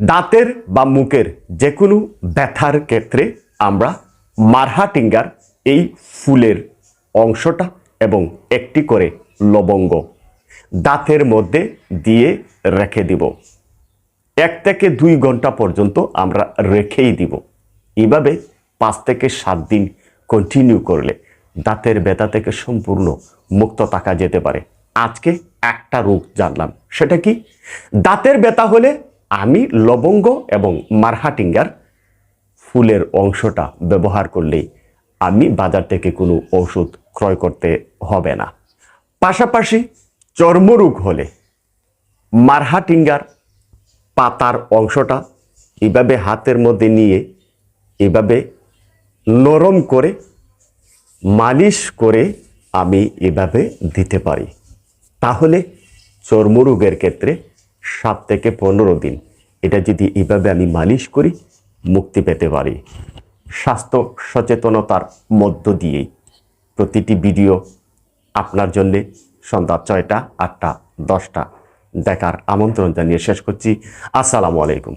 দাঁতের বা মুখের যে কোনো ব্যথার ক্ষেত্রে আমরা মারহাটিঙ্গার এই ফুলের অংশটা এবং একটি করে লবঙ্গ দাঁতের মধ্যে দিয়ে রেখে দিব। এক থেকে দুই ঘণ্টা পর্যন্ত আমরা রেখেই দিব। এভাবে পাঁচ থেকে সাত দিন কন্টিনিউ করলে দাঁতের ব্যথা থেকে সম্পূর্ণ মুক্ত থাকা যেতে পারে। আজকে একটা রোগ জানলাম। সেটা কি? দাঁতের ব্যথা হলে আমি লবঙ্গ এবং মারহাটিঙ্গার ফুলের অংশটা ব্যবহার করলেই আমি বাজার থেকে কোনো ওষুধ ক্রয় করতে হবে না। পাশাপাশি চর্মরোগ হলে মারহাটিঙ্গার পাতার অংশটা এভাবে হাতের মধ্যে নিয়ে এভাবে নরম করে, মালিশ করে আমি এভাবে দিতে পারি। তাহলে চর্মরোগের ক্ষেত্রে সাত থেকে পনেরো দিন। এটা যদি এভাবে আমি মালিশ করি, মুক্তি পেতে পারি। স্বাস্থ্য সচেতনতার মধ্য দিয়েই প্রতিটি ভিডিও আপনার জন্যে সন্ধ্যা ছয়টা, আটটা, দশটা দেখার আমন্ত্রণ জানিয়ে শেষ করছি। আসসালামু আলাইকুম।